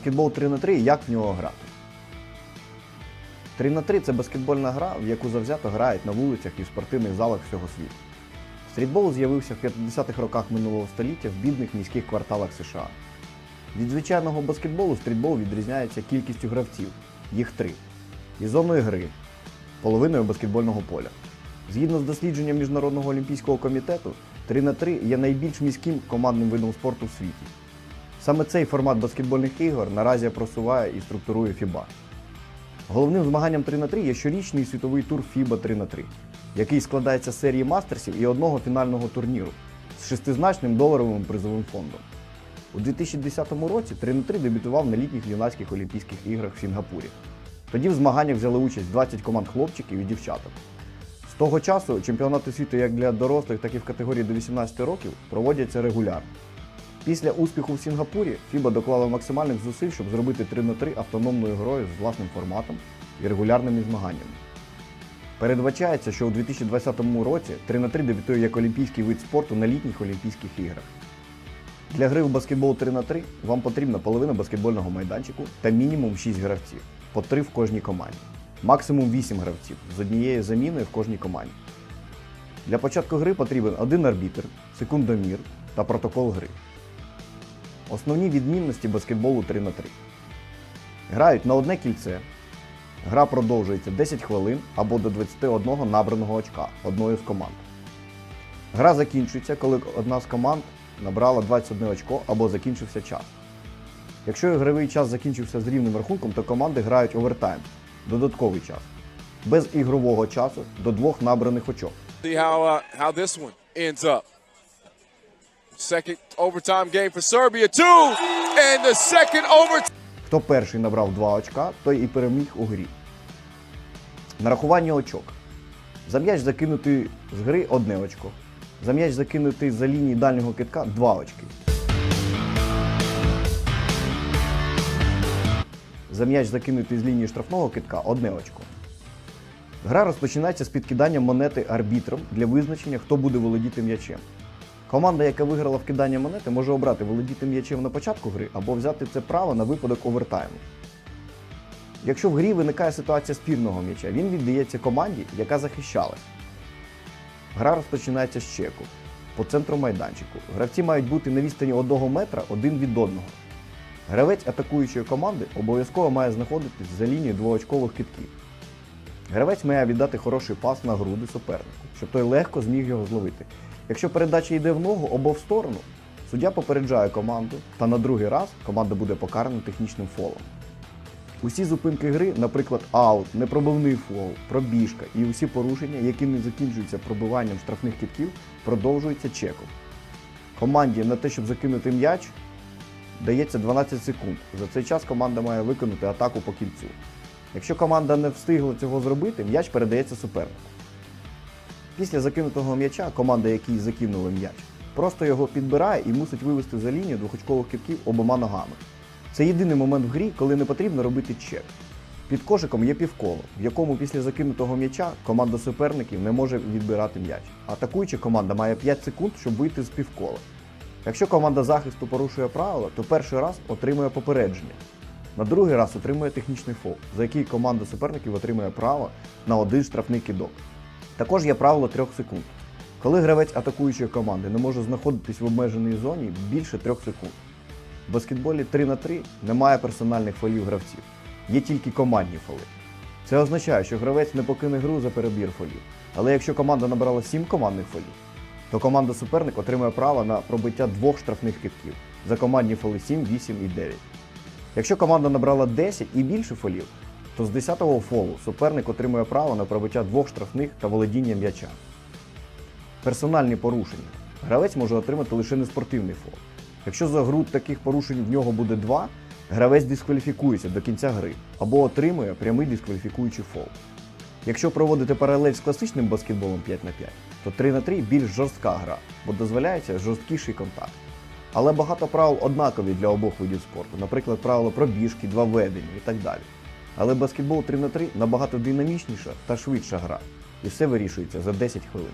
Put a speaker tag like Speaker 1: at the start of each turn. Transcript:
Speaker 1: Баскетбол 3 на 3 і як в нього грати? 3 на 3 це баскетбольна гра, в яку завзято грають на вулицях і в спортивних залах всього світу. Стрітбол з'явився в 50-х роках минулого століття в бідних міських кварталах США. Від звичайного баскетболу стрітбол відрізняється кількістю гравців, їх три, і зоною гри, половиною баскетбольного поля. Згідно з дослідженням Міжнародного олімпійського комітету, 3 на 3 є найбільш міським командним видом спорту в світі. Саме цей формат баскетбольних ігор наразі просуває і структурує FIBA. Головним змаганням 3 на 3 є щорічний світовий тур FIBA 3 на 3 який складається з серії мастерсів і одного фінального турніру з шестизначним доларовим призовим фондом. У 2010 році 3 на 3 дебютував на літніх юнацьких Олімпійських іграх в Сінгапурі. Тоді в змаганнях взяли участь 20 команд хлопчиків і дівчаток. З того часу чемпіонати світу як для дорослих, так і в категорії до 18 років проводяться регулярно. Після успіху в Сінгапурі FIBA доклала максимальних зусиль, щоб зробити 3 на 3 автономною грою з власним форматом і регулярними змаганнями. Передбачається, що у 2020 році 3 на 3 дебютує як олімпійський вид спорту на літніх Олімпійських іграх. Для гри в баскетбол 3 на 3 вам потрібна половина баскетбольного майданчику та мінімум 6 гравців, по 3 в кожній команді. Максимум 8 гравців з однією заміною в кожній команді. Для початку гри потрібен один арбітр, секундомір та протокол гри. Основні відмінності баскетболу 3 на 3 Грають на одне кільце. Гра продовжується 10 хвилин або до 21 набраного очка одної з команд. Гра закінчується, коли одна з команд набрала 21 очко або закінчився час. Якщо ігровий час закінчився з рівним рахунком, то команди грають овертайм додатковий час. Без ігрового часу до двох набраних очок.
Speaker 2: See how uh, how this one ends up. Second overtime game for Serbia, two, and the second overtime.
Speaker 1: Хто перший набрав 2 очка, той і переміг у грі. Нарахування очок. За м'яч закинутий з гри одне очко. За м'яч закинутий за лінії дальнього китка 2 очки. За м'яч закинутий з лінії штрафного китка одне очко. Гра розпочинається з підкиданням монети арбітром для визначення, хто буде володіти м'ячем. Команда, яка виграла в кидання монети, може обрати володіти м'ячем на початку гри або взяти це право на випадок овертайму. Якщо в грі виникає ситуація спірного м'яча, він віддається команді, яка захищалась. Гра розпочинається з чеку по центру майданчику. Гравці мають бути на відстані 1 метра один від одного. Гравець атакуючої команди обов'язково має знаходитись за лінією двоочкових китків. Гравець має віддати хороший пас на груди супернику, щоб той легко зміг його зловити. Якщо передача йде в ногу або в сторону, суддя попереджає команду, та на другий раз команда буде покарана технічним фолом. Усі зупинки гри, наприклад, аут, непробивний фол, пробіжка і усі порушення, які не закінчуються пробиванням штрафних кітків, продовжуються чеком. Команді на те, щоб закинути м'яч, дається 12 секунд. За цей час команда має виконати атаку по кільцю. Якщо команда не встигла цього зробити, м'яч передається супернику. Після закинутого м'яча команда, якій закинули м'яч, просто його підбирає і мусить вивести за лінію двохочкових китків обома ногами. Це єдиний момент в грі, коли не потрібно робити чек. Під кошиком є півколо, в якому після закинутого м'яча команда суперників не може відбирати м'яч. Атакуюча команда має 5 секунд, щоб вийти з півкола. Якщо команда захисту порушує правила, то перший раз отримує попередження. На другий раз отримує технічний фол, за який команда суперників отримує право на один штрафний кидок. Також є правило 3 секунд. Коли гравець атакуючої команди не може знаходитись в обмеженій зоні більше 3 секунд. В баскетболі 3 на 3 немає персональних фолів гравців, є тільки командні фоли. Це означає, що гравець не покине гру за перебір фолів. Але якщо команда набрала 7 командних фолів, то команда суперник отримує право на пробиття двох штрафних китків за командні фоли 7, 8 і 9. Якщо команда набрала 10 і більше фолів, то з 10-го фолу суперник отримує право на пробиття двох штрафних та володіння м'яча. Персональні порушення. Гравець може отримати лише неспортивний фол. Якщо за гру таких порушень в нього буде 2, гравець дискваліфікується до кінця гри або отримує прямий дискваліфікуючий фол. Якщо проводити паралель з класичним баскетболом 5 на 5, то 3 на 3 більш жорстка гра, бо дозволяється жорсткіший контакт. Але багато правил однакові для обох видів спорту, наприклад, правила пробіжки, два ведення і так далі. Але баскетбол 3 на 3 набагато динамічніша та швидша гра, і все вирішується за 10 хвилин.